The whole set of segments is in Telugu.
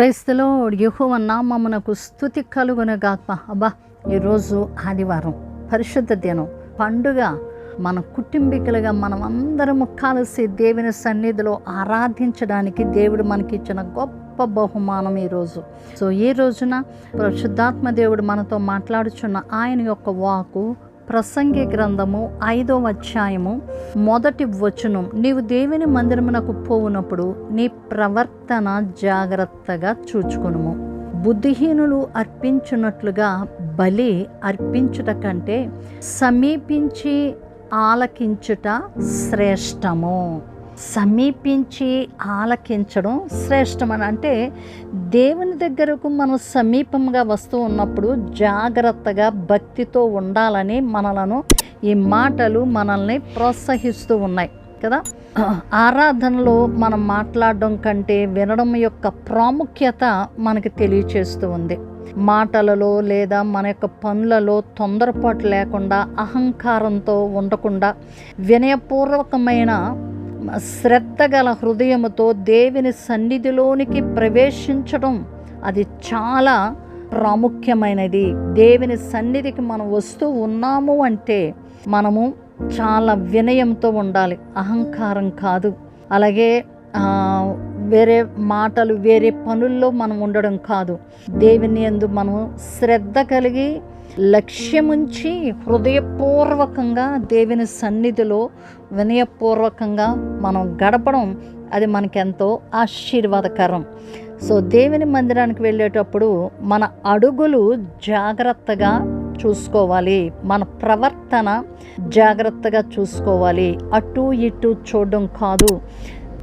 క్రైస్తలో యహోవ నామమునకు స్థుతి కలుగునగాక. అబ్బా ఈరోజు ఆదివారం పరిశుద్ధ దినం పండుగ. మన కుటుంబీకులుగా మనం అందరము కలిసి దేవుని సన్నిధిలో ఆరాధించడానికి దేవుడు మనకి ఇచ్చిన గొప్ప బహుమానం ఈరోజు సో ఈ రోజున పరిశుద్ధాత్మ దేవుడు మనతో మాట్లాడుచున్న ఆయన యొక్క వాకు ప్రసంగి గ్రంథము ఐదవ అధ్యాయము మొదటి వచనం. నీవు దేవుని మందిరమునకు పోవునప్పుడు నీ ప్రవర్తన జాగ్రత్తగా చూచుకునుము. బుద్ధిహీనులు అర్పించున్నట్లుగా బలి అర్పించుట కంటే సమీపించి ఆలకించుట శ్రేష్టము. సమీపించి ఆలకించడం శ్రేష్టమని. అంటే దేవుని దగ్గరకు మనం సమీపంగా వస్తూ ఉన్నప్పుడు జాగ్రత్తగా భక్తితో ఉండాలని మనలను ఈ మాటలు మనల్ని ప్రోత్సహిస్తూ ఉన్నాయి కదా. ఆరాధనలో మనం మాట్లాడడం కంటే వినడం యొక్క ప్రాముఖ్యత మనకి తెలియచేస్తూ ఉంది. మాటలలో లేదా మన యొక్క పనులలో తొందరపాటు లేకుండా అహంకారంతో ఉండకుండా వినయపూర్వకమైన శ్రద్ధ గల హృదయముతో దేవుని సన్నిధిలోనికి ప్రవేశించడం అది చాలా ప్రాముఖ్యమైనది. దేవుని సన్నిధికి మనం వస్తూ ఉన్నాము అంటే మనము చాలా వినయంతో ఉండాలి. అహంకారం కాదు. అలాగే వేరే మాటలు వేరే పనుల్లో మనం ఉండడం కాదు. దేవుని ఎందు మనం శ్రద్ధ కలిగి లక్ష్యముంచి హృదయపూర్వకంగా దేవుని సన్నిధిలో వినయపూర్వకంగా మనం గడపడం అది మనకెంతో ఆశీర్వాదకరం. సో దేవుని మందిరానికి వెళ్ళేటప్పుడు మన అడుగులు జాగ్రత్తగా చూసుకోవాలి. మన ప్రవర్తన జాగ్రత్తగా చూసుకోవాలి. అటు ఇటు చూడడం కాదు.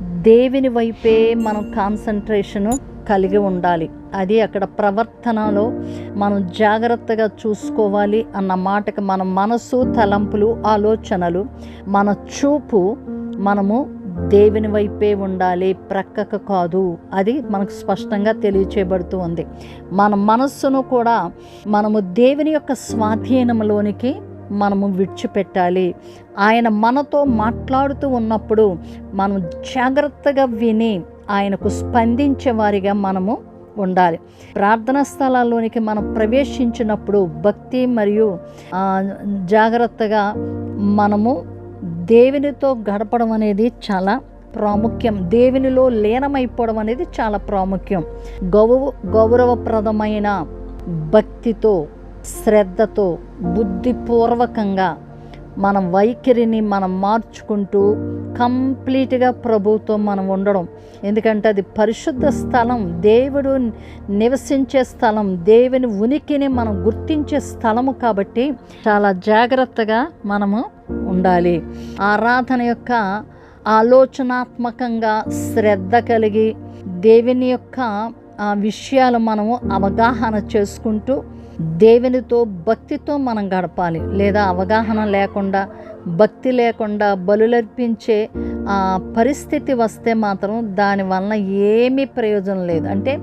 దేవుని వైపే మనం కాన్సన్ట్రేషను కలిగి ఉండాలి. అది అక్కడ ప్రవర్తనలో మనం జాగ్రత్తగా చూసుకోవాలి అన్న మాటకి మన మనసు తలంపులు ఆలోచనలు మన చూపు మనము దేవుని వైపే ఉండాలి. ప్రక్కకు కాదు. అది మనకు స్పష్టంగా తెలియచేయబడుతూ ఉంది. మన మనస్సును కూడా మనము దేవుని యొక్క స్వాధీనంలోనికి మనము విడిచిపెట్టాలి. ఆయన మనతో మాట్లాడుతూ ఉన్నప్పుడు మనం జాగ్రత్తగా విని ఆయనకు స్పందించే వారిగా మనము ఉండాలి. ప్రార్థనా స్థలాల్లోనికి మనం ప్రవేశించినప్పుడు భక్తి మరియు జాగ్రత్తగా మనము దేవునితో గడపడం అనేది చాలా ప్రాముఖ్యం. దేవునిలో లీనమైపోవడం అనేది చాలా ప్రాముఖ్యం. గౌరవ గౌరవప్రదమైన భక్తితో శ్రద్ధతో బుద్ధిపూర్వకంగా మన వైఖరిని మనం మార్చుకుంటూ కంప్లీట్గా ప్రభుతో మనం ఉండడం. ఎందుకంటే అది పరిశుద్ధ స్థలం దేవుడు నివసించే స్థలం దేవుని ఉనికిని మనం గుర్తించే స్థలము కాబట్టి చాలా జాగ్రత్తగా మనము ఉండాలి. ఆరాధన యొక్క ఆలోచనాత్మకంగా శ్రద్ధ కలిగి దేవుని యొక్క ఆ విషయాలు మనము అవగాహన చేసుకుంటూ దేవునితో భక్తితో మనం గడపాలి. లేదా అవగాహన లేకుండా భక్తి లేకుండా బలులర్పించే ఆ పరిస్థితి వస్తే మాత్రం దానివలన ఏమీ ప్రయోజనం లేదు. అంటే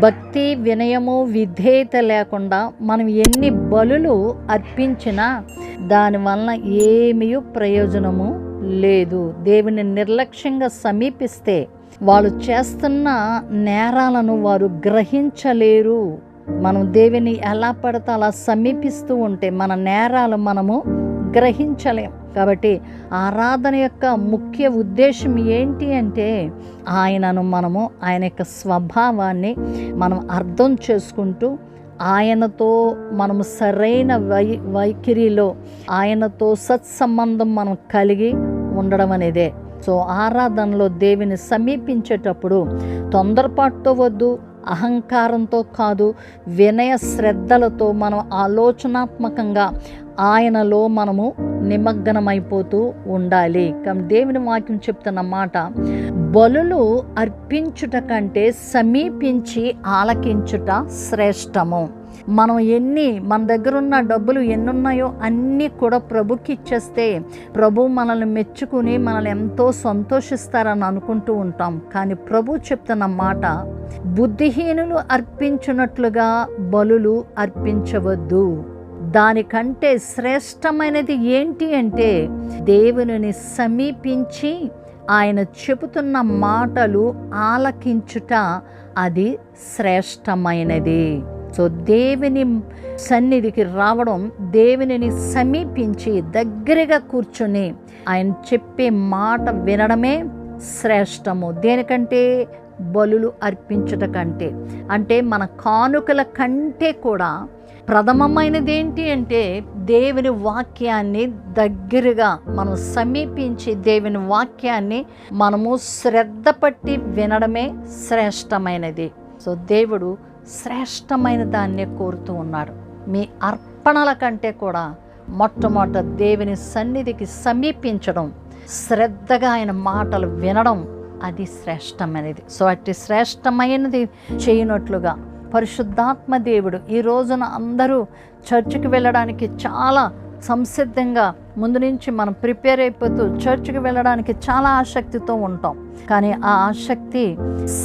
భక్తి వినయము విధేయత లేకుండా మనం ఎన్ని బలులు అర్పించినా దానివలన ఏమీ ప్రయోజనము లేదు. దేవుని నిర్లక్ష్యంగా సమీపిస్తే వాళ్ళు చేస్తున్న నేరాలను వారు గ్రహించలేరు. మనం దేవుని ఎలా పడితే అలా సమీపిస్తూ ఉంటే మన నేరాలు మనము గ్రహించలేం. కాబట్టి ఆరాధన యొక్క ముఖ్య ఉద్దేశం ఏంటి అంటే ఆయనను మనము ఆయన యొక్క స్వభావాన్ని మనం అర్థం చేసుకుంటూ ఆయనతో మనము సరైన వై వైఖరిలో ఆయనతో సత్సంబంధం మనం కలిగి ఉండడం అనేదే. సో ఆరాధనలో దేవుని సమీపించేటప్పుడు తొందరపాటుతో వద్దు అహంకారంతో కాదు వినయ శ్రద్ధలతో మనం ఆలోచనాత్మకంగా ఆయనలో మనము నిమగ్నమైపోతూ ఉండాలి. దేవుని వాక్యం చెప్తున్న మాట బలులు అర్పించుట కంటే సమీపించి ఆలకించుట శ్రేష్టము. మనం ఎన్ని మన దగ్గర ఉన్న డబ్బులు ఎన్ని ఉన్నాయో అన్నీ కూడా ప్రభుకి ఇచ్చేస్తే ప్రభు మనల్ని మెచ్చుకుని మనల్ని ఎంతో సంతోషిస్తారని అనుకుంటూ ఉంటాం. కానీ ప్రభు చెప్తున్న మాట బుద్ధిహీనులు అర్పించినట్లుగా బలులు అర్పించవద్దు. దానికంటే శ్రేష్టమైనది ఏంటి అంటే దేవునిని సమీపించి ఆయన చెబుతున్న మాటలు ఆలకించుట అది శ్రేష్టమైనది. సో దేవుని సన్నిధికి రావడం దేవునిని సమీపించి దగ్గరగా కూర్చొని ఆయన చెప్పే మాట వినడమే శ్రేష్టము. దేనికంటే? బలులు అర్పించుట కంటే. అంటే మన కానుకల కంటే కూడా ప్రథమమైనది ఏంటి అంటే దేవుని వాక్యాన్ని దగ్గరగా మనం సమీపించి దేవుని వాక్యాన్ని మనము శ్రద్ధ పట్టి వినడమే శ్రేష్టమైనది. సో దేవుడు శ్రేష్టమైన దాన్నే కోరుతూ ఉన్నారు. మీ అర్పణల కంటే కూడా మొట్టమొదట దేవుని సన్నిధికి సమీపించడం శ్రద్ధగా ఆయన మాటలు వినడం అది శ్రేష్టమైనది. సో అట్టి శ్రేష్టమైనది చేయనట్లుగా పరిశుద్ధాత్మ దేవుడు ఈ రోజున అందరూ చర్చికి వెళ్ళడానికి చాలా సంసిద్ధంగా ముందు నుంచి మనం ప్రిపేర్ అయిపోతూ చర్చికి వెళ్ళడానికి చాలా ఆసక్తితో ఉంటాం. కానీ ఆ ఆసక్తి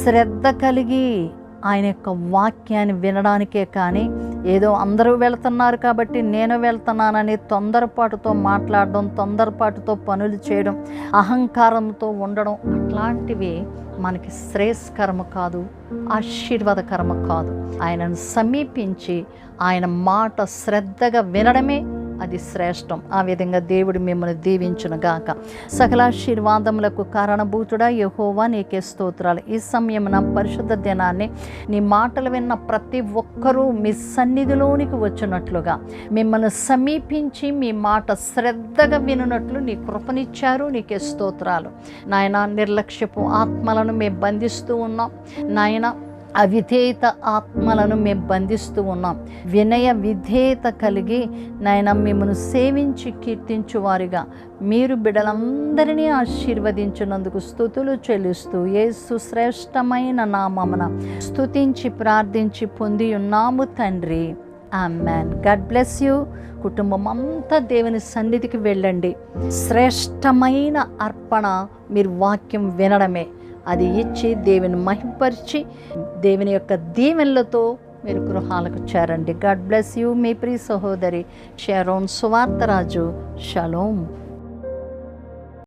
శ్రద్ధ కలిగి ఆయన యొక్క వాక్యాన్ని వినడానికే కానీ ఏదో అందరూ వెళ్తున్నారు కాబట్టి నేను వెళ్తున్నానని తొందరపాటుతో మాట్లాడడం తొందరపాటుతో పనులు చేయడం అహంకారంతో ఉండడం అట్లాంటివి మనకి శ్రేయస్కరము కాదు ఆశీర్వాదకరము కాదు. ఆయనను సమీపించి ఆయన మాట శ్రద్ధగా వినడమే అది శ్రేష్టం. ఆ విధంగా దేవుడు మిమ్మల్ని దీవించును గాక సకలాశీర్వాదములకు కారణభూతుడా యహోవా నీకే స్తోత్రాలు. ఈ సమయమున పరిశుద్ధ దినాన్ని నీ మాటలు విన్న ప్రతి ఒక్కరూ మీ సన్నిధిలోనికి వచ్చినట్లుగా మిమ్మల్ని సమీపించి మీ మాట శ్రద్ధగా వినున్నట్లు నీ కృపనిచ్చారు నీకే స్తోత్రాలు. నాయన నిర్లక్ష్యపు ఆత్మలను మేము బంధిస్తూ ఉన్నాం. నాయన అవిధేయత ఆత్మలను మేము బంధిస్తూ ఉన్నాం. వినయ విధేయత కలిగి నాయన మిమ్మల్ని సేవించి కీర్తించు వారిగా మీరు బిడలందరినీ ఆశీర్వదించినందుకు స్థుతులు చెల్లిస్తూ ఏ సుశ్రేష్టమైన నామమున స్థుతించి ప్రార్థించి పొంది ఉన్నాము తండ్రి. Man God bless you. కుటుంబం అంతా దేవుని సన్నిధికి వెళ్ళండి. శ్రేష్టమైన అర్పణ మీరు వాక్యం వినడమే. అది ఇచ్చి దేవుని మహింపరిచి దేవుని యొక్క దీవెనలతో మీరు గృహాలకు చేరండి. గాడ్ బ్లెస్ యూ మీ ప్రియ సహోదరి షారోన్ సువార్తరాజు. షలోం.